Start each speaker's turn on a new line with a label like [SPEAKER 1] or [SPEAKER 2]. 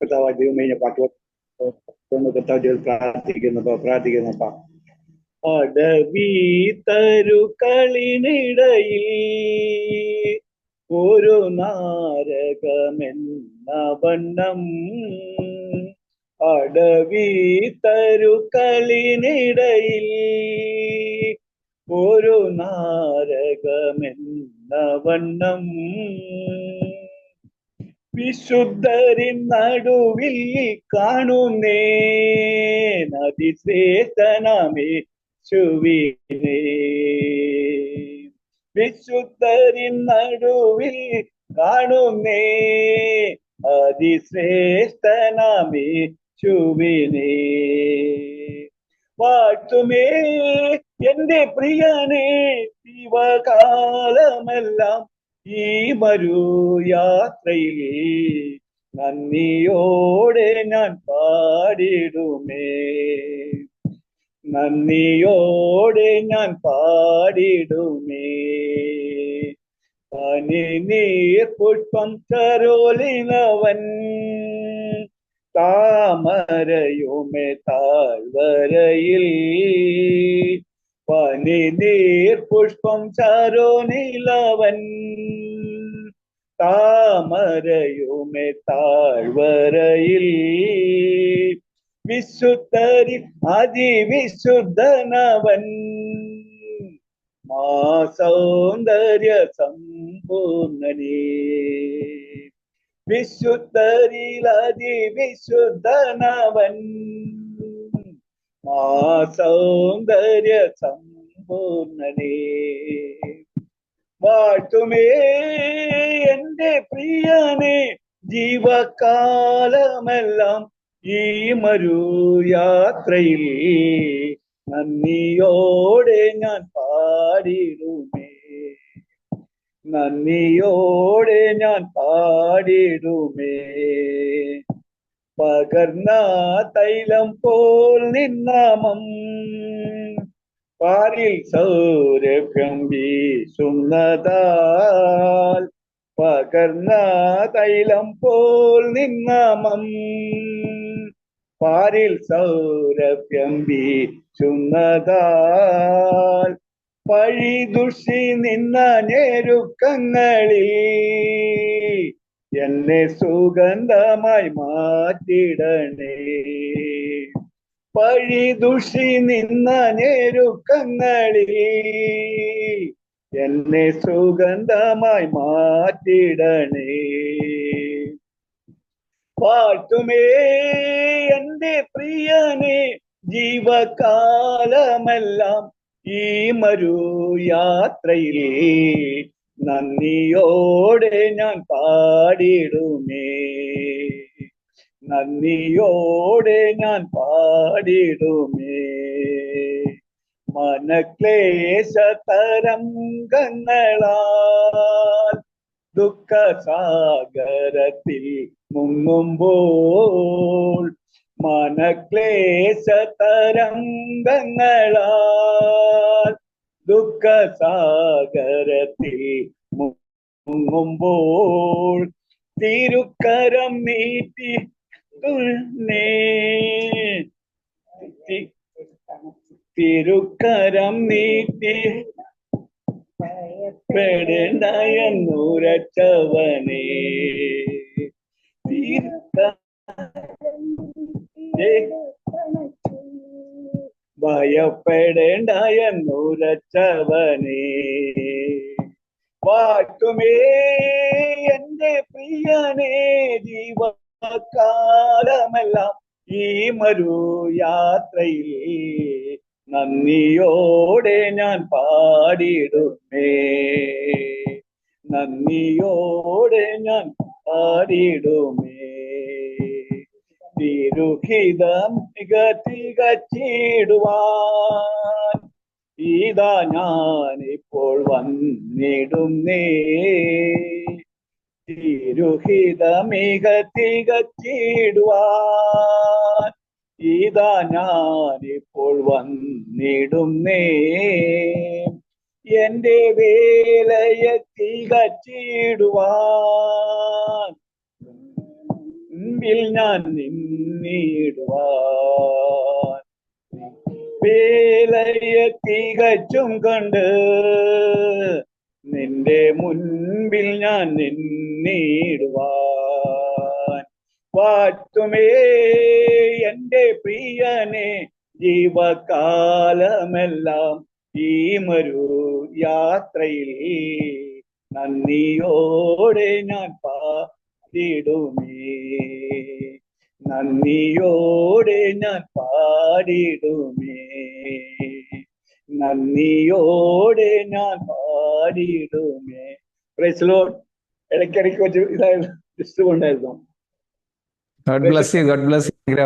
[SPEAKER 1] കർത്താവ് ദൈവമേ ഞാൻ പാട്ട് ഒന്ന് കർത്താവ് പ്രാർത്ഥിക്കുന്നപ്പ പ്രാർത്ഥിക്കുന്നപ്പ അടവി തരുക്കളിനിടയിൽ ഒരു നാരകമെന്ന വണ്ണം അടവീതരുക്കളിനിടയിൽ ഒരു നാരകമെന്ന വണ്ണം വിശുദ്ധരിൻ നടുവിൽ കാണുന്നേ. അതിശ്രേഷ്ഠനമേ ശുവിനേ വിശുദ്ധരിൻ നടുവിൽ കാണുന്നേ. അതിശ്രേഷ്ഠനമേ ചുവിനേ വാഴ്ത്തുമേ എന്റെ പ്രിയനെ ശിവകാലമെല്ലാം ഈ മരു യാത്രയിൽ നന്ദിയോടെ ഞാൻ പാടിടുമേ. നന്ദിയോടെ ഞാൻ പാടിടുമേ. തനി നീർ പുഷ്പം താമരയുമേ താഴ്വരയിൽ പനി നീർ പുഷ്പം ചാരോനിലവൻ. താമരയുമേ താഴ്വരയിൽ. വിശുദ്ധരിൽ അതിവിശുദ്ധനവൻ. മാ സൗന്ദര്യ സമ്പൂർണനേ. വിശുദ്ധരിൽ അതിവിശുദ്ധനവൻ. മാ സൗന്ദര്യ സമ്പൂർണനേ വാഴ്ത്തുമേ എന്റെ പ്രിയനെ ജീവകാലമെല്ലാം ഈ മരു യാത്രയിൽ നന്ദിയോടെ ഞാൻ പാടിടുമേ. നന്ദിയോടെ ഞാൻ പാടിടുമേ. പകർന്ന തൈലം പോൽ നിന്നാമം. പാരിൽ സൗരഭ്യം വീശുന്നതാൽ പകർന്ന തൈലം പോൽ നിന്നാമം. പാരിൽ സൗരഭ്യം വീശുന്നതാൽ പഴി ദുഷി നിന്ന ഞെരുക്കങ്ങളിൽ എന്നെ സുഗന്ധമായി മാറ്റിടണേ. പഴി ദുഷി നിന്ന ഞെരുക്കങ്ങളിൽ എന്നെ സുഗന്ധമായി മാറ്റിടണേ. പാട്ടുമേ എന്റെ പ്രിയനെ ജീവകാലമെല്ലാം ഈ മരു യാത്രയിൽ നന്ദിയോടെ ഞാൻ പാടിടുമേ. നന്ദിയോടെ ഞാൻ പാടിടുമേ. മനക്ലേശ തരംഗങ്ങളാൽ ദുഃഖസാഗരത്തിൽ മുങ്ങുമ്പോൾ മനക്ലേശ തരംഗങ്ങളാൽ ദുഃഖസാഗരത്തിൽ മുങ്ങുമ്പോൾ തിരുക്കരം നീട്ടി തിരുക്കരം നീട്ടി പെടേണ്ടയെന്നുരച്ചവനേ തീർക്ക ഭയപ്പെടേണ്ട എന്നുരച്ചവനേ പാട്ടുമേ എന്റെ പ്രിയനേ ജീവകാലമെല്ലാം ഈ മരു യാത്രയിൽ നന്ദിയോടെ ഞാൻ പാടിടുമേ. നന്ദിയോടെ ഞാൻ പാടിടുമേ. തിരുഹിതം തികച്ചിടുവാൻ ഇതാ ഞാൻ ഇപ്പോൾ വന്നിടുന്നേ തിരുഹിതമിക തികച്ചിടുവാൻ ഇതാ ഞാൻ ഇപ്പോൾ വന്നിടുന്നേ. എന്റെ വേലയെ തികച്ചിടുവാൻ ഞാൻ നിന്നിടുവാൻ. തികച്ചും കണ്ട് നിന്റെ മുൻപിൽ ഞാൻ നിന്നിടുവാൻ. പാട്ടുമേ എന്റെ പ്രിയനെ ജീവകാലമെല്ലാം ഈ മരു യാത്രയിൽ നന്ദിയോടെ ഞാൻ പാടിടുമേ നന്ദിയോടെ ഞാൻ പാടിടുമേ. നന്ദിയോടെ ഞാൻ പാടിടുമേ. പ്രൈസ്ലോ ഇടയ്ക്കിടയ്ക്ക് വെച്ച് ഇതായിരുന്നു
[SPEAKER 2] God bless you God bless you